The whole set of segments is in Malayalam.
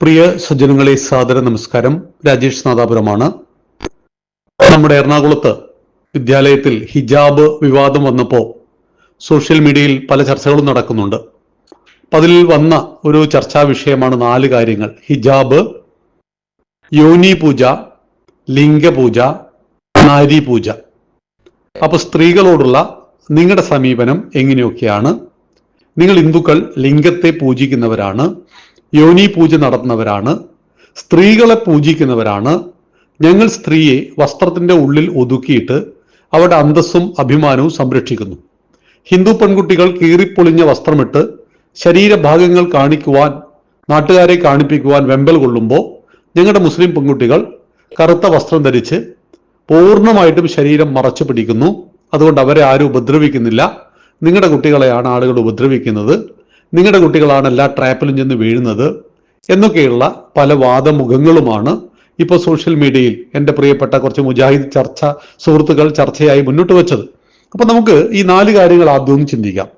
പ്രിയ സജ്ജനങ്ങളെ സാദര നമസ്കാരം. രാജേഷ് നാദാപുരമാണ്. നമ്മുടെ എറണാകുളത്ത് വിദ്യാലയത്തിൽ ഹിജാബ് വിവാദം വന്നപ്പോൾ സോഷ്യൽ മീഡിയയിൽ പല ചർച്ചകളും നടക്കുന്നുണ്ട്. അതിൽ വന്ന ഒരു ചർച്ചാ വിഷയമാണ് നാല് കാര്യങ്ങൾ. ഹിജാബ് യോനി പൂജ ലിംഗപൂജ നാരി പൂജ. അപ്പോൾ സ്ത്രീകളോടുള്ള നിങ്ങളുടെ സമീപനം എങ്ങനെയൊക്കെയാണ്? നിങ്ങൾ ഹിന്ദുക്കൾ ലിംഗത്തെ പൂജിക്കുന്നവരാണ്. യോനി പൂജ നടത്തുന്നവരാണ് സ്ത്രീകളെ പൂജിക്കുന്നവരാണ്. ഞങ്ങൾ സ്ത്രീയെ വസ്ത്രത്തിന്റെ ഉള്ളിൽ ഒതുക്കിയിട്ട് അവരുടെ അന്തസ്സും അഭിമാനവും സംരക്ഷിക്കുന്നു. ഹിന്ദു പെൺകുട്ടികൾ കീറിപ്പൊളിഞ്ഞ വസ്ത്രമിട്ട് ശരീരഭാഗങ്ങൾ കാണിക്കുവാൻ നാട്ടുകാരെ കാണിപ്പിക്കുവാൻ വെമ്പൽ കൊള്ളുമ്പോൾ ഞങ്ങളുടെ മുസ്ലിം പെൺകുട്ടികൾ കറുത്ത വസ്ത്രം ധരിച്ച് പൂർണമായിട്ടും ശരീരം മറച്ചു പിടിക്കുന്നു. അതുകൊണ്ട് അവരെ ആരും ഉപദ്രവിക്കുന്നില്ല. നിങ്ങളുടെ കുട്ടികളെയാണ് ആളുകൾ ഉപദ്രവിക്കുന്നത്. നിങ്ങളുടെ കുട്ടികളാണ് എല്ലാ ട്രാപ്പിലും ചെന്ന് വീഴുന്നത് എന്നൊക്കെയുള്ള പല വാദമുഖങ്ങളുമാണ് ഇപ്പോൾ സോഷ്യൽ മീഡിയയിൽ എന്റെ പ്രിയപ്പെട്ട കുറച്ച് മുജാഹിദ് ചർച്ച സുഹൃത്തുക്കൾ ചർച്ചയായി മുന്നോട്ട് വെച്ചത്. അപ്പോൾ നമുക്ക് ഈ നാല് കാര്യങ്ങൾ ആദ്യം ഒന്ന് ചിന്തിക്കാം.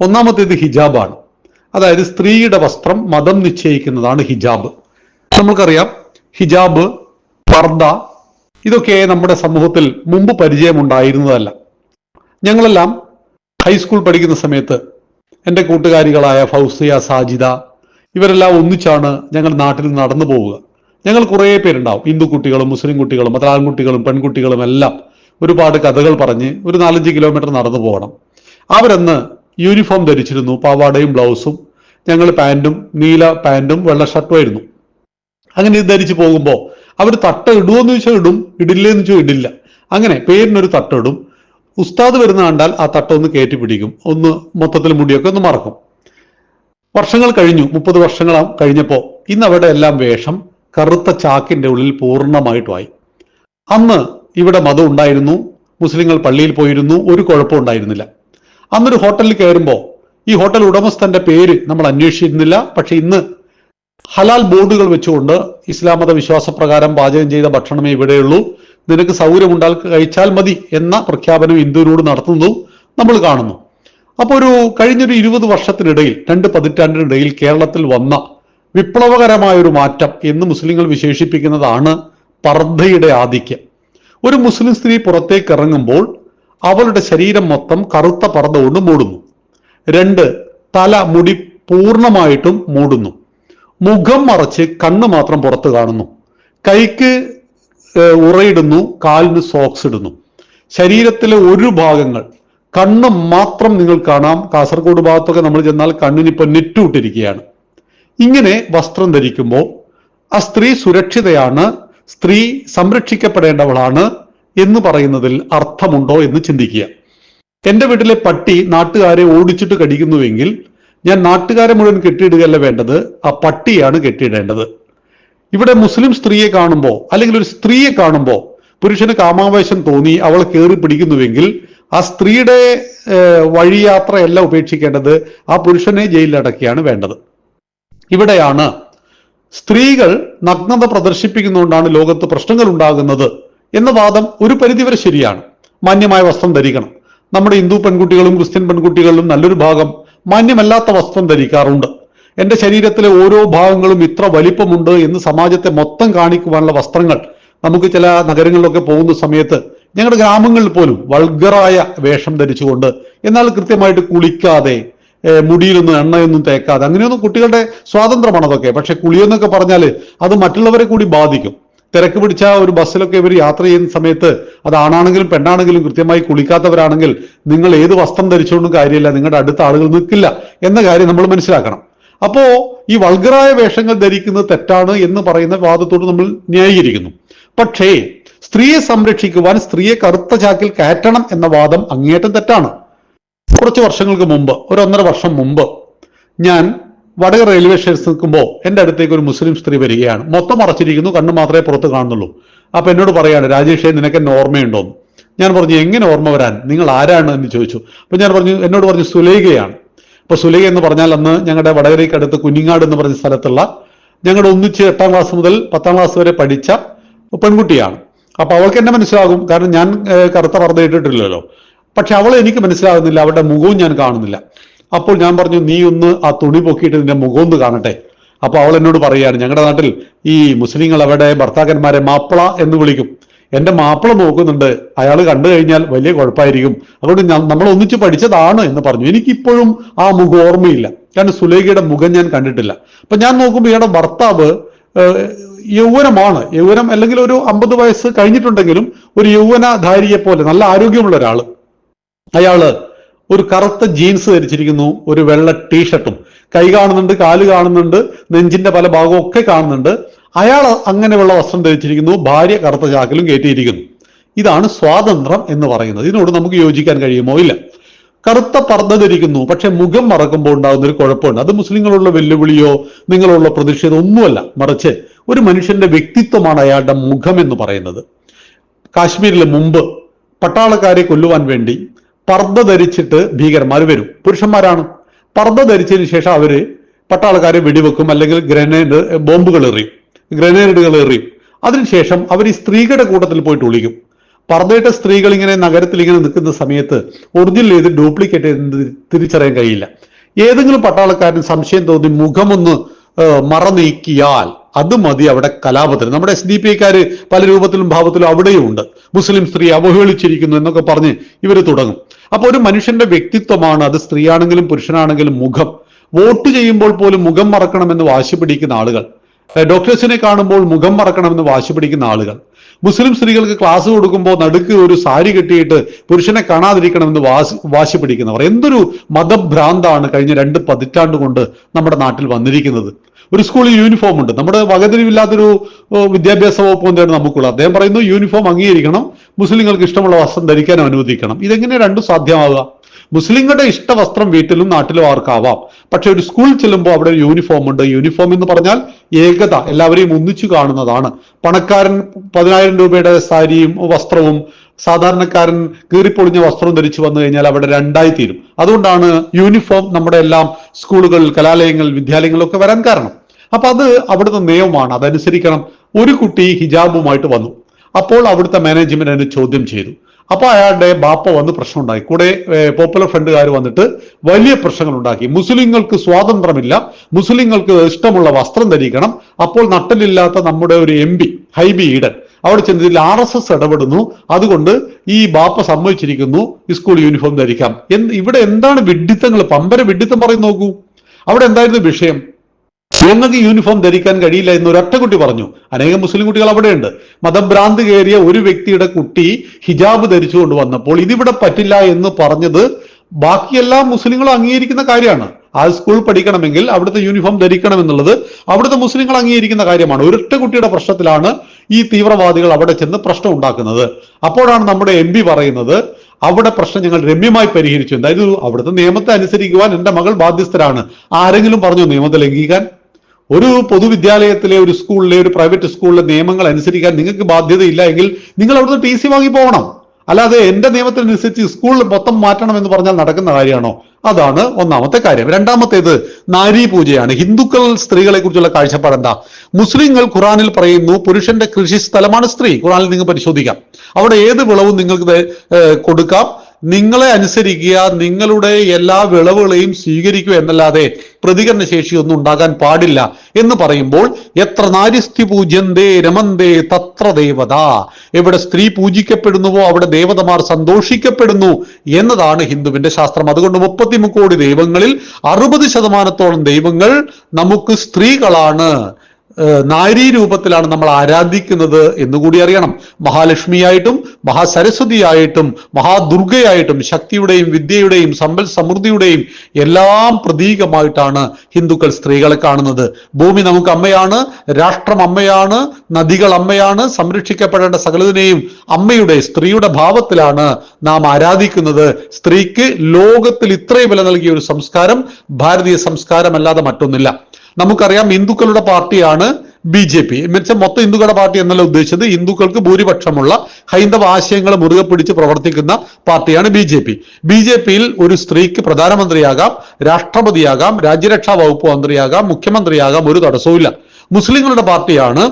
ഒന്നാമത്തേത് ഹിജാബാണ്. അതായത് സ്ത്രീയുടെ വസ്ത്രം മതം നിശ്ചയിക്കുന്നതാണ് ഹിജാബ്. നമുക്കറിയാം ഹിജാബ് പർദ ഇതൊക്കെ നമ്മുടെ സമൂഹത്തിൽ മുമ്പ് പരിചയമുണ്ടായിരുന്നതല്ല. ഞങ്ങളെല്ലാം ഹൈസ്കൂൾ പഠിക്കുന്ന സമയത്ത് എന്റെ കൂട്ടുകാരികളായ ഫൗസിയ സാജിദ ഇവരെല്ലാം ഒന്നിച്ചാണ് ഞങ്ങൾ നാട്ടിൽ നടന്നു പോവുക. ഞങ്ങൾ കുറേ പേരുണ്ടാവും. ഹിന്ദു കുട്ടികളും മുസ്ലിം കുട്ടികളും മറ്റേ ആൺകുട്ടികളും പെൺകുട്ടികളും എല്ലാം ഒരുപാട് കഥകൾ പറഞ്ഞ് ഒരു നാലഞ്ച് കിലോമീറ്റർ നടന്നു പോകണം. അവരന്ന് യൂണിഫോം ധരിച്ചിരുന്നു. പാവാടയും ബ്ലൗസും ഞങ്ങൾ പാന്റും നീല പാന്റും വെള്ള ഷർട്ടും ആയിരുന്നു. അങ്ങനെ ഇത് ധരിച്ചു പോകുമ്പോൾ അവർ തട്ട ഇടുമോ എന്ന് ചോദിച്ചാൽ ഇടും ഇടില്ലേന്ന് ചോദിച്ചാൽ ഇടില്ല. അങ്ങനെ പേരിനൊരു തട്ട ഇടും. ഉസ്താദ് വരുന്ന കണ്ടാൽ ആ തട്ട ഒന്ന് കയറ്റി പിടിക്കും. ഒന്ന് മൊത്തത്തിൽ മുടിയൊക്കെ ഒന്ന് മറക്കും. വർഷങ്ങൾ കഴിഞ്ഞു. മുപ്പത് വർഷങ്ങൾ കഴിഞ്ഞപ്പോൾ ഇന്ന് അവിടെ എല്ലാം വേഷം കറുത്ത ചാക്കിന്റെ ഉള്ളിൽ പൂർണമായിട്ടുമായി അന്ന് ഇവിടെ മതം ഉണ്ടായിരുന്നു. മുസ്ലിങ്ങൾ പള്ളിയിൽ പോയിരുന്നു. ഒരു കുഴപ്പം ഉണ്ടായിരുന്നില്ല. അന്നൊരു ഹോട്ടലിൽ കയറുമ്പോൾ ഈ ഹോട്ടൽ ഉടമസ്ഥന്റെ പേര് നമ്മൾ അന്വേഷിച്ചിരുന്നില്ല. പക്ഷെ ഇന്ന് ഹലാൽ ബോർഡുകൾ വെച്ചുകൊണ്ട് ഇസ്ലാം മത വിശ്വാസപ്രകാരം പാചകം ചെയ്ത ഭക്ഷണമേ ഇവിടെയുള്ളൂ. നിനക്ക് സൗകര്യമുണ്ടാൽ കഴിച്ചാൽ മതി എന്ന പ്രഖ്യാപനം ഹിന്ദുവിനോട് നടത്തുന്നതും നമ്മൾ കാണുന്നു. അപ്പോൾ ഒരു കഴിഞ്ഞൊരു ഇരുപത് വർഷത്തിനിടയിൽ രണ്ട് പതിറ്റാണ്ടിനിടയിൽ കേരളത്തിൽ വന്ന വിപ്ലവകരമായ ഒരു മാറ്റം എന്ന് മുസ്ലിങ്ങൾ വിശേഷിപ്പിക്കുന്നതാണ് പർദ്ധയുടെ ആധിക്യം. ഒരു മുസ്ലിം സ്ത്രീ പുറത്തേക്ക് ഇറങ്ങുമ്പോൾ അവളുടെ ശരീരം മൊത്തം കറുത്ത പർദ്ദ കൊണ്ട് മൂടുന്നു. രണ്ട് തല മുടി പൂർണമായിട്ടും മൂടുന്നു. മുഖം മറച്ച് കണ്ണ് മാത്രം പുറത്ത് കാണുന്നു. കൈക്ക് ഉറയിടുന്നു കാലിന് സോക്സ് ഇടുന്നു. ശരീരത്തിലെ ഒരു ഭാഗങ്ങൾ കണ്ണ് മാത്രം നിങ്ങൾ കാണാം. കാസർഗോഡ് ഭാഗത്തൊക്കെ നമ്മൾ ചെന്നാൽ കണ്ണിനിപ്പോ നെറ്റുവിട്ടിരിക്കുകയാണ് ഇങ്ങനെ വസ്ത്രം ധരിക്കുമ്പോൾ ആ സ്ത്രീ സുരക്ഷിതയാണ് സ്ത്രീ സംരക്ഷിക്കപ്പെടേണ്ടവളാണ് എന്ന് പറയുന്നതിൽ അർത്ഥമുണ്ടോ എന്ന് ചിന്തിക്കുക. എന്റെ വീട്ടിലെ പട്ടി നാട്ടുകാരെ ഓടിച്ചിട്ട് കടിക്കുന്നുവെങ്കിൽ ഞാൻ നാട്ടുകാരെ മുഴുവൻ കെട്ടിയിടുകയല്ല വേണ്ടത് ആ പട്ടിയാണ് കെട്ടിയിടേണ്ടത്. ഇവിടെ മുസ്ലിം സ്ത്രീയെ കാണുമ്പോൾ അല്ലെങ്കിൽ ഒരു സ്ത്രീയെ കാണുമ്പോൾ പുരുഷന് കാമാവേശം തോന്നി അവൾ കയറി പിടിക്കുന്നുവെങ്കിൽ ആ സ്ത്രീയുടെ വഴിയാത്രയല്ല ഉപേക്ഷിക്കേണ്ടത്. ആ പുരുഷനെ ജയിലിലടക്കിയാണ് വേണ്ടത്. ഇവിടെയാണ് സ്ത്രീകൾ നഗ്നത പ്രദർശിപ്പിക്കുന്നതുകൊണ്ടാണ് ലോകത്ത് പ്രശ്നങ്ങൾ ഉണ്ടാകുന്നത് എന്ന വാദം ഒരു പരിധിവരെ ശരിയാണ്. മാന്യമായ വസ്ത്രം ധരിക്കണം. നമ്മുടെ ഹിന്ദു പെൺകുട്ടികളും ക്രിസ്ത്യൻ പെൺകുട്ടികളിലും നല്ലൊരു ഭാഗം മാന്യമല്ലാത്ത വസ്ത്രം ധരിക്കാറുണ്ട്. എന്റെ ശരീരത്തിലെ ഓരോ ഭാഗങ്ങളും ഇത്ര വലിപ്പമുണ്ട് എന്ന് സമാജത്തെ മൊത്തം കാണിക്കുവാനുള്ള വസ്ത്രങ്ങൾ നമുക്ക് ചില നഗരങ്ങളിലൊക്കെ പോകുന്ന സമയത്ത് ഞങ്ങളുടെ ഗ്രാമങ്ങളിൽ പോലും വൾഗറായ വേഷം ധരിച്ചുകൊണ്ട് എന്നാൽ കൃത്യമായിട്ട് കുളിക്കാതെ മുടിയിലൊന്നും എണ്ണയൊന്നും തേക്കാതെ അങ്ങനെയൊന്നും കുട്ടികളുടെ സ്വാതന്ത്ര്യമാണ് അതൊക്കെ. പക്ഷെ കുളിയെന്നൊക്കെ പറഞ്ഞാൽ അത് മറ്റുള്ളവരെ കൂടി ബാധിക്കും. തിരക്ക് പിടിച്ച ഒരു ബസ്സിലൊക്കെ ഇവർ യാത്ര ചെയ്യുന്ന സമയത്ത് അത് ആണാണെങ്കിലും പെണ്ണാണെങ്കിലും കൃത്യമായി കുളിക്കാത്തവരാണെങ്കിൽ നിങ്ങൾ ഏത് വസ്ത്രം ധരിച്ചുകൊണ്ടും കാര്യമില്ല നിങ്ങളുടെ അടുത്ത ആളുകൾ നിൽക്കില്ല എന്ന കാര്യം നമ്മൾ മനസ്സിലാക്കണം. അപ്പോ ഈ വൾഗറായ വേഷങ്ങൾ ധരിക്കുന്നത് തെറ്റാണ് എന്ന് പറയുന്ന വാദത്തോട് നമ്മൾ ന്യായീകരിക്കുന്നു. പക്ഷേ സ്ത്രീയെ സംരക്ഷിക്കുവാൻ സ്ത്രീയെ കറുത്ത ചാക്കിൽ കയറ്റണം എന്ന വാദം അങ്ങേയറ്റം തെറ്റാണ്. കുറച്ച് വർഷങ്ങൾക്ക് മുമ്പ് ഒരു ഒന്നര വർഷം മുമ്പ് ഞാൻ വടകര റെയിൽവേ സ്റ്റേഷനിൽ നിൽക്കുമ്പോൾ എന്റെ അടുത്തേക്ക് ഒരു മുസ്ലിം സ്ത്രീ വരികയാണ്. മൊത്തം അടച്ചിരിക്കുന്നു കണ്ണു മാത്രമേ പുറത്ത് കാണുന്നുള്ളൂ. അപ്പൊ എന്നോട് പറയാണ് രാജേഷേ നിനക്ക് എന്നെ ഓർമ്മയുണ്ടോന്ന്? ഞാൻ പറഞ്ഞു എങ്ങനെ ഓർമ്മ വരാൻ? നിങ്ങൾ ആരാണ്? എന്ന് ചോദിച്ചു. അപ്പൊ ഞാൻ പറഞ്ഞു എന്നോട് പറഞ്ഞു സുലേഖയാണ്. അപ്പൊ സുലൈ എന്ന് പറഞ്ഞാൽ അന്ന് ഞങ്ങളുടെ വടകരയ്ക്ക് അടുത്ത് കുഞ്ഞിങ്ങാട് എന്ന് പറഞ്ഞ സ്ഥലത്തുള്ള ഞങ്ങളുടെ ഒന്നിച്ച് എട്ടാം ക്ലാസ് മുതൽ പത്താം ക്ലാസ് വരെ പഠിച്ച പെൺകുട്ടിയാണ്. അപ്പൊ അവൾക്ക് എന്നെ മനസ്സിലാകും. കാരണം ഞാൻ കറുത്ത പർദ്ദ ഇട്ടിട്ടില്ലല്ലോ. പക്ഷെ അവൾ എനിക്ക് മനസ്സിലാകുന്നില്ല. അവളുടെ മുഖവും ഞാൻ കാണുന്നില്ല. അപ്പോൾ ഞാൻ പറഞ്ഞു നീ ഒന്ന് ആ തുണി പൊക്കിയിട്ട് നിന്റെ മുഖം ഒന്ന് കാണട്ടെ. അപ്പൊ അവൾ എന്നോട് പറയുകയാണ് ഞങ്ങളുടെ നാട്ടിൽ ഈ മുസ്ലിങ്ങൾ അവരുടെ ഭർത്താക്കന്മാരെ മാപ്പിള എന്ന് വിളിക്കും. എന്റെ മാപ്പിള നോക്കുന്നുണ്ട്. അയാൾ കണ്ടു കഴിഞ്ഞാൽ വലിയ കുഴപ്പമായിരിക്കും. അതുകൊണ്ട് നമ്മൾ ഒന്നിച്ച് പഠിച്ചതാണ് എന്ന് പറഞ്ഞു. എനിക്കിപ്പോഴും ആ മുഖം ഓർമ്മയില്ല. കാരണം സുലേഖയുടെ മുഖം ഞാൻ കണ്ടിട്ടില്ല. അപ്പൊ ഞാൻ നോക്കുമ്പോൾ ഇയാളുടെ ഭർത്താവ് യൗവനമാണ്. യൗവനം അല്ലെങ്കിൽ ഒരു അമ്പത് വയസ്സ് കഴിഞ്ഞിട്ടുണ്ടെങ്കിലും ഒരു യൗവനധാരിയെ പോലെ നല്ല ആരോഗ്യമുള്ള ഒരാൾ. അയാൾ ഒരു കറുത്ത ജീൻസ് ധരിച്ചിരിക്കുന്നു ഒരു വെള്ള ടീഷർട്ടും. കൈ കാണുന്നുണ്ട് കാൽ കാണുന്നുണ്ട് നെഞ്ചിന്റെ പല ഭാഗവും ഒക്കെ കാണുന്നുണ്ട്. അയാൾ അങ്ങനെയുള്ള വസ്ത്രം ധരിച്ചിരിക്കുന്നു ഭാര്യ കറുത്ത ചാക്കിലും കയറ്റിയിരിക്കുന്നു. ഇതാണ് സ്വാതന്ത്ര്യം എന്ന് പറയുന്നത്. ഇതിനോട് നമുക്ക് യോജിക്കാൻ കഴിയുമോ? ഇല്ല. കറുത്ത പർദ്ദ ധരിക്കുന്നു പക്ഷെ മുഖം മറക്കുമ്പോൾ ഉണ്ടാകുന്ന ഒരു കുഴപ്പമുണ്ട്. അത് മുസ്ലിങ്ങളുള്ള വെല്ലുവിളിയോ നിങ്ങളുള്ള പ്രതിഷേധം ഒന്നുമല്ല. മറിച്ച് ഒരു മനുഷ്യന്റെ വ്യക്തിത്വമാണ് അയാളുടെ മുഖം എന്ന് പറയുന്നത്. കാശ്മീരിൽ മുമ്പ് പട്ടാളക്കാരെ കൊല്ലുവാൻ വേണ്ടി പർദ്ദ ധരിച്ചിട്ട് ഭീകരന്മാർ വരും. പുരുഷന്മാരാണ്. പർദ്ദ ധരിച്ചതിന് ശേഷം അവർ പട്ടാളക്കാരെ വെടിവെക്കും അല്ലെങ്കിൽ ഗ്രനേഡ് ബോംബുകൾ എറിയും. ഗ്രനേഡുകൾ എറിയും അതിനുശേഷം അവർ ഈ സ്ത്രീകളുടെ കൂട്ടത്തിൽ പോയിട്ട് ഒളിക്കും. പറഞ്ഞിട്ട് സ്ത്രീകൾ ഇങ്ങനെ നഗരത്തിൽ ഇങ്ങനെ നിൽക്കുന്ന സമയത്ത് ഒറിജിനൽ ചെയ്ത് ഡ്യൂപ്ലിക്കേറ്റ് തിരിച്ചറിയാൻ കഴിയില്ല. ഏതെങ്കിലും പട്ടാളക്കാരൻ സംശയം തോന്നി മുഖമൊന്ന് മറ നീക്കിയാൽ അത് മതി അവിടെ കലാപത്തിന്. നമ്മുടെ എസ് ഡി പി ഐക്കാര് പല രൂപത്തിലും ഭാവത്തിലും അവിടെയും ഉണ്ട്. മുസ്ലിം സ്ത്രീ അവഹേളിച്ചിരിക്കുന്നു എന്നൊക്കെ പറഞ്ഞ് ഇവർ തുടങ്ങും. അപ്പോൾ ഒരു മനുഷ്യന്റെ വ്യക്തിത്വമാണ് അത് സ്ത്രീയാണെങ്കിലും പുരുഷനാണെങ്കിലും മുഖം. വോട്ട് ചെയ്യുമ്പോൾ പോലും മുഖം മറക്കണമെന്ന് വാശി പിടിക്കുന്ന ആളുകൾ. ഡോക്ടേഴ്സിനെ കാണുമ്പോൾ മുഖം മറക്കണമെന്ന് വാശി പിടിക്കുന്ന ആളുകൾ. മുസ്ലിം സ്ത്രീകൾക്ക് ക്ലാസ് കൊടുക്കുമ്പോൾ നടുക്ക് ഒരു സാരി കെട്ടിയിട്ട് പുരുഷനെ കാണാതിരിക്കണമെന്ന് വാശി വാശി പിടിക്കുന്നവർ. എന്തൊരു മതഭ്രാന്താണ് കഴിഞ്ഞ രണ്ട് പതിറ്റാണ്ട് കൊണ്ട് നമ്മുടെ നാട്ടിൽ വന്നിരിക്കുന്നത്. ഒരു സ്കൂളിൽ യൂണിഫോം ഉണ്ട്. നമ്മുടെ വകതിരിവില്ലാത്തൊരു വിദ്യാഭ്യാസ വകുപ്പ് എന്തായാലും നമുക്കുള്ളത് അദ്ദേഹം പറയുന്നു യൂണിഫോം അംഗീകരിക്കണം. മുസ്ലിങ്ങൾക്ക് ഇഷ്ടമുള്ള വസ്ത്രം ധരിക്കാൻ അനുവദിക്കണം. ഇതെങ്ങനെ രണ്ടും സാധ്യമാവുക? മുസ്ലിങ്ങളുടെ ഇഷ്ട വസ്ത്രം വീട്ടിലും നാട്ടിലും ആർക്കാവാം. പക്ഷെ ഒരു സ്കൂളിൽ ചെല്ലുമ്പോൾ അവിടെ ഒരു യൂണിഫോം ഉണ്ട്. യൂണിഫോം എന്ന് പറഞ്ഞാൽ ഏകത എല്ലാവരെയും ഒന്നിച്ചു കാണുന്നതാണ്. പണക്കാരൻ പതിനായിരം രൂപയുടെ സാരിയും വസ്ത്രവും സാധാരണക്കാരൻ കീറിപ്പൊളിഞ്ഞ വസ്ത്രം ധരിച്ചു വന്നു കഴിഞ്ഞാൽ അവിടെ രണ്ടായി തീരും. അതുകൊണ്ടാണ് യൂണിഫോം നമ്മുടെ എല്ലാം സ്കൂളുകൾ കലാലയങ്ങൾ വിദ്യാലയങ്ങളിലൊക്കെ വരാൻ കാരണം. അപ്പൊ അത് അവിടുത്തെ നിയമമാണ്. അതനുസരിക്കണം. ഒരു കുട്ടി ഹിജാബുമായിട്ട് വന്നു. അപ്പോൾ അവിടുത്തെ മാനേജ്മെന്റ് അതിനെ ചോദ്യം ചെയ്തു. അപ്പൊ അയാളുടെ ബാപ്പ വന്ന് പ്രശ്നം ഉണ്ടാക്കി കൂടെ പോപ്പുലർ ഫ്രണ്ടുകാർ വന്നിട്ട് വലിയ പ്രശ്നങ്ങൾ ഉണ്ടാക്കി മുസ്ലിങ്ങൾക്ക് സ്വാതന്ത്ര്യമില്ല. മുസ്ലിങ്ങൾക്ക് ഇഷ്ടമുള്ള വസ്ത്രം ധരിക്കണം. അപ്പോൾ നട്ടലില്ലാത്ത നമ്മുടെ ഒരു എം പി ഹൈബി ഈഡൻ അവിടെ ചെന്നതിൽ ആർ എസ് എസ് ഇടപെടുന്നു. അതുകൊണ്ട് ഈ ബാപ്പ സമ്മതിച്ചിരിക്കുന്നു സ്കൂൾ യൂണിഫോം ധരിക്കാം എന്ത് ഇവിടെ എന്താണ് വിഡ്ഢിത്തങ്ങൾ? പമ്പര വിഡ്ഢിത്തം പറയും നോക്കൂ. അവിടെ എന്തായിരുന്നു വിഷയം? ഞങ്ങൾക്ക് യൂണിഫോം ധരിക്കാൻ കഴിയില്ല എന്ന് ഒരൊറ്റ കുട്ടി പറഞ്ഞു. അനേകം മുസ്ലിം കുട്ടികൾ അവിടെയുണ്ട്. മതഭ്രാന്ത് കയറിയ ഒരു വ്യക്തിയുടെ കുട്ടി ഹിജാബ് ധരിച്ചുകൊണ്ട് വന്നപ്പോൾ ഇതിവിടെ പറ്റില്ല എന്ന് പറഞ്ഞത് ബാക്കിയെല്ലാം മുസ്ലിങ്ങളും അംഗീകരിക്കുന്ന കാര്യമാണ്. ആ സ്കൂൾ പഠിക്കണമെങ്കിൽ അവിടുത്തെ യൂണിഫോം ധരിക്കണം എന്നുള്ളത് അവിടുത്തെ മുസ്ലിങ്ങൾ അംഗീകരിക്കുന്ന കാര്യമാണ്. ഒരൊറ്റ കുട്ടിയുടെ പ്രശ്നത്തിലാണ് ഈ തീവ്രവാദികൾ അവിടെ ചെന്ന് പ്രശ്നം ഉണ്ടാക്കുന്നത്. അപ്പോഴാണ് നമ്മുടെ എം പറയുന്നത് അവിടെ പ്രശ്നം ഞങ്ങൾ രമ്യമായി പരിഹരിച്ചു. അതായത് അവിടുത്തെ നിയമത്തെ അനുസരിക്കുവാൻ എന്റെ മകൾ ബാധ്യസ്ഥരാണ്. ആരെങ്കിലും പറഞ്ഞു നിയമത്തെ ലംഘിക്കാൻ? ഒരു പൊതുവിദ്യാലയത്തിലെ ഒരു സ്കൂളിലെ ഒരു പ്രൈവറ്റ് സ്കൂളിലെ നിയമങ്ങൾ അനുസരിക്കാൻ നിങ്ങൾക്ക് ബാധ്യതയില്ല എങ്കിൽ നിങ്ങൾ അവിടുന്ന് ടി സി വാങ്ങി പോകണം. അല്ലാതെ എന്റെ നിയമത്തിനനുസരിച്ച് സ്കൂളിൽ മൊത്തം മാറ്റണം എന്ന് പറഞ്ഞാൽ നടക്കുന്ന കാര്യമാണോ? അതാണ് ഒന്നാമത്തെ കാര്യം. രണ്ടാമത്തേത് നാരി പൂജയാണ്. ഹിന്ദുക്കൾ സ്ത്രീകളെ കുറിച്ചുള്ള കാഴ്ചപ്പാട് എന്താ? മുസ്ലിങ്ങൾ ഖുറാനിൽ പറയുന്നു പുരുഷന്റെ കൃഷി സ്ഥലമാണ് സ്ത്രീ. ഖുറാനിൽ നിങ്ങൾ പരിശോധിക്കാം. അവിടെ ഏത് വിളവും നിങ്ങൾക്ക് കൊടുക്കാം. നിങ്ങളെ അനുസരിക്കുക നിങ്ങളുടെ എല്ലാ വിളവുകളെയും സ്വീകരിക്കുക എന്നല്ലാതെ പ്രതികരണ ശേഷിയൊന്നും ഉണ്ടാകാൻ പാടില്ല എന്ന് പറയുമ്പോൾ എത്ര നാരിസ്ഥി പൂജ്യന്തേ രമന്തേ തത്ര ദേവത. എവിടെ സ്ത്രീ പൂജിക്കപ്പെടുന്നുവോ അവിടെ ദേവതമാർ സന്തോഷിക്കപ്പെടുന്നു എന്നതാണ് ഹിന്ദുവിന്റെ ശാസ്ത്രം. അതുകൊണ്ട് മുപ്പത്തി കോടി ദൈവങ്ങളിൽ അറുപത് ശതമാനത്തോളം ദൈവങ്ങൾ നമുക്ക് സ്ത്രീകളാണ്. നാരീ രൂപത്തിലാണ് നമ്മൾ ആരാധിക്കുന്നത് എന്നുകൂടി അറിയണം. മഹാലക്ഷ്മിയായിട്ടും മഹാസരസ്വതിയായിട്ടും മഹാദുർഗയായിട്ടും ശക്തിയുടെയും വിദ്യയുടെയും സമ്പൽ സമൃദ്ധിയുടെയും എല്ലാം പ്രതീകമായിട്ടാണ് ഹിന്ദുക്കൾ സ്ത്രീകളെ കാണുന്നത്. ഭൂമി നമുക്ക് അമ്മയാണ് രാഷ്ട്രം അമ്മയാണ് നദികൾ അമ്മയാണ് സംരക്ഷിക്കപ്പെടേണ്ട സകലതിനെയും അമ്മയുടെ സ്ത്രീയുടെ ഭാവത്തിലാണ് നാം ആരാധിക്കുന്നത്. സ്ത്രീക്ക് ലോകത്തിൽ ഇത്രയും വില നൽകിയ ഒരു സംസ്കാരം ഭാരതീയ സംസ്കാരമല്ലാതെ മറ്റൊന്നില്ല. നമുക്കറിയാം ഹിന്ദുക്കളുടെ പാർട്ടിയാണ് ബി ജെ പി. എന്നുവെച്ചാൽ മൊത്തം ഹിന്ദുക്കളുടെ പാർട്ടി എന്നല്ല ഉദ്ദേശിച്ചത്. ഹിന്ദുക്കൾക്ക് ഭൂരിപക്ഷമുള്ള ഹൈന്ദവ ആശയങ്ങൾ മുറുകെ പിടിച്ച് പ്രവർത്തിക്കുന്ന പാർട്ടിയാണ് B J P. B J പിയിൽ ഒരു സ്ത്രീക്ക് പ്രധാനമന്ത്രിയാകാം രാഷ്ട്രപതിയാകാം രാജ്യരക്ഷാ വകുപ്പ് മന്ത്രിയാകാം മുഖ്യമന്ത്രിയാകാം ഒരു തടസ്സവുമില്ല. മുസ്ലിങ്ങളുടെ പാർട്ടിയാണ്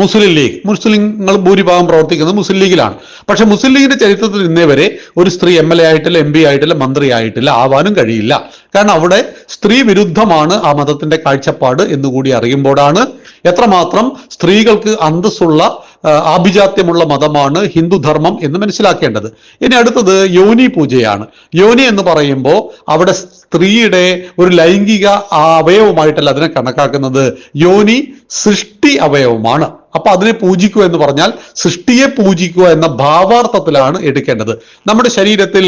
മുസ്ലിം ലീഗ്. മുസ്ലിങ്ങൾ ഭൂരിഭാഗം പ്രവർത്തിക്കുന്നത് മുസ്ലിം ലീഗിലാണ്. പക്ഷെ മുസ്ലിം ലീഗിന്റെ ചരിത്രത്തിൽ ഇന്നേ വരെ ഒരു സ്ത്രീ എം എൽ എ ആയിട്ടില്ല എം പി ആയിട്ടില്ല മന്ത്രി ആയിട്ടില്ല ആവാനും കഴിയില്ല. കാരണം അവിടെ സ്ത്രീ വിരുദ്ധമാണ് ആ മതത്തിന്റെ കാഴ്ചപ്പാട് എന്നുകൂടി അറിയുമ്പോഴാണ് എത്രമാത്രം സ്ത്രീകൾക്ക് അന്തസ്സുള്ള ആഭിജാത്യമുള്ള മതമാണ് ഹിന്ദുധർമ്മം എന്ന് മനസ്സിലാക്കേണ്ടത്. ഇനി അടുത്തത് യോനി പൂജയാണ്. യോനി എന്ന് പറയുമ്പോൾ അവിടെ സ്ത്രീയുടെ ഒരു ലൈംഗിക അവയവമായിട്ടല്ല അതിനെ കണക്കാക്കുന്നത്. യോനി സൃഷ്ടി അവയവമാണ്. അപ്പൊ അതിനെ പൂജിക്കുക എന്ന് പറഞ്ഞാൽ സൃഷ്ടിയെ പൂജിക്കുക എന്ന ഭാവാർത്ഥത്തിലാണ് എടുക്കേണ്ടത്. നമ്മുടെ ശരീരത്തിൽ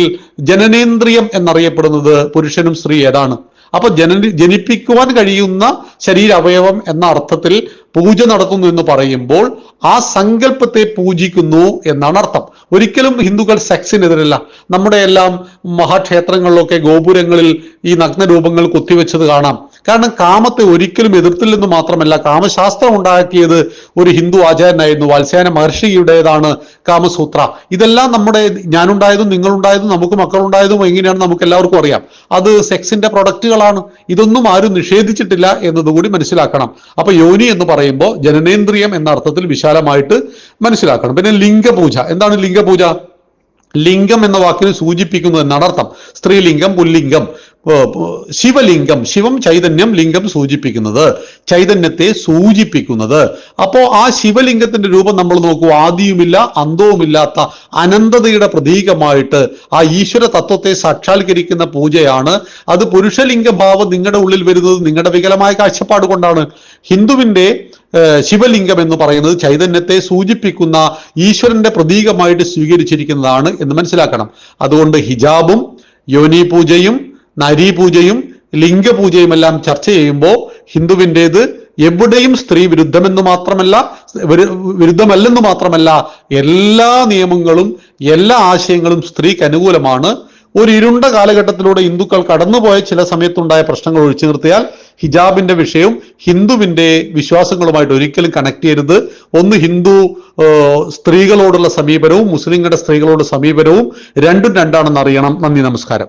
ജനനേന്ദ്രിയം എന്നറിയപ്പെടുന്നത് പുരുഷനും സ്ത്രീ ഏതാണ്? അപ്പൊ ജന ജനിപ്പിക്കുവാൻ കഴിയുന്ന ശരീര അവയവം എന്ന അർത്ഥത്തിൽ പൂജ നടത്തുന്നു എന്ന് പറയുമ്പോൾ ആ സങ്കല്പത്തെ പൂജിക്കുന്നു എന്നാണ് അർത്ഥം. ഒരിക്കലും ഹിന്ദുക്കൾ സെക്സിനെതിരല്ല. നമ്മുടെ എല്ലാം മഹാക്ഷേത്രങ്ങളിലൊക്കെ ഗോപുരങ്ങളിൽ ഈ നഗ്ന നഗ്നരൂപങ്ങൾ കൊത്തിവെച്ചത് കാണാം. കാരണം കാമത്തെ ഒരിക്കലും എതിർത്തില്ലെന്ന് മാത്രമല്ല കാമശാസ്ത്രം ഉണ്ടാക്കിയത് ഒരു ഹിന്ദു ആചാരനായിരുന്നു വത്സ്യാന മഹർഷിയുടേതാണ് കാമസൂത്ര. ഇതെല്ലാം നമ്മുടെ ഞാനുണ്ടായതും നിങ്ങളുണ്ടായതും നമുക്ക് മക്കളുണ്ടായതും എങ്ങനെയാണ് നമുക്ക് എല്ലാവർക്കും അറിയാം. അത് സെക്സിന്റെ പ്രൊഡക്റ്റുകളാണ്. ഇതൊന്നും ആരും നിഷേധിച്ചിട്ടില്ല എന്നതുകൂടി മനസ്സിലാക്കണം. അപ്പൊ യോനി എന്ന് പറയുമ്പോൾ ജനനേന്ദ്രിയം എന്ന അർത്ഥത്തിൽ വിശാലമായിട്ട് മനസ്സിലാക്കണം. പിന്നെ ലിംഗപൂജ. എന്താണ് ലിംഗപൂജ ലിംഗം എന്ന വാക്കിന് സൂചിപ്പിക്കുന്നത് എന്നാണ് അർത്ഥം സ്ത്രീലിംഗം പുല്ലിംഗം ശിവലിംഗം ശിവം ചൈതന്യം ലിംഗം സൂചിപ്പിക്കുന്നത് ചൈതന്യത്തെ സൂചിപ്പിക്കുന്നത്. അപ്പോ ആ ശിവലിംഗത്തിന്റെ രൂപം നമ്മൾ നോക്കൂ ആദിയുമില്ല അന്തവുമില്ലാത്ത അനന്തതയുടെ പ്രതീകമായിട്ട് ആ ഈശ്വര തത്വത്തെ സാക്ഷാത്കരിക്കുന്ന പൂജയാണ്. അത് പുരുഷലിംഗ ഭാവം നിങ്ങളുടെ ഉള്ളിൽ വരുന്നത് നിങ്ങളുടെ വികലമായ കാഴ്ചപ്പാട് കൊണ്ടാണ്. ഹിന്ദുവിന്റെ ശിവലിംഗം എന്ന് പറയുന്നത് ചൈതന്യത്തെ സൂചിപ്പിക്കുന്ന ഈശ്വരന്റെ പ്രതീകമായിട്ട് സ്വീകരിച്ചിരിക്കുന്നതാണ് എന്ന് മനസ്സിലാക്കണം. അതുകൊണ്ട് ഹിജാബും യോനി പൂജയും നരീ പൂജയും ലിംഗപൂജയും എല്ലാം ചർച്ച ചെയ്യുമ്പോൾ ഹിന്ദുവിന്റെത് എവിടെയും സ്ത്രീ വിരുദ്ധമെന്ന് മാത്രമല്ല വിരു- വിരുദ്ധമല്ലെന്ന് മാത്രമല്ല എല്ലാ നിയമങ്ങളും എല്ലാ ആശയങ്ങളും സ്ത്രീക്ക് അനുകൂലമാണ്. ഒരു ഇരുണ്ട കാലഘട്ടത്തിലൂടെ ഹിന്ദുക്കൾ കടന്നുപോയ ചില സമയത്തുണ്ടായ പ്രശ്നങ്ങൾ ഒഴിച്ചു നിർത്തിയാൽ ഹിജാബിന്റെ വിഷയവും ഹിന്ദുവിന്റെ വിശ്വാസങ്ങളുമായിട്ട് ഒരിക്കലും കണക്ട് ചെയ്യരുത്. ഒന്ന് ഹിന്ദു സ്ത്രീകളോടുള്ള സമീപനവും മുസ്ലിങ്ങളുടെ സ്ത്രീകളോട് സമീപനവും രണ്ടും രണ്ടാണെന്ന് അറിയണം. നന്ദി നമസ്കാരം.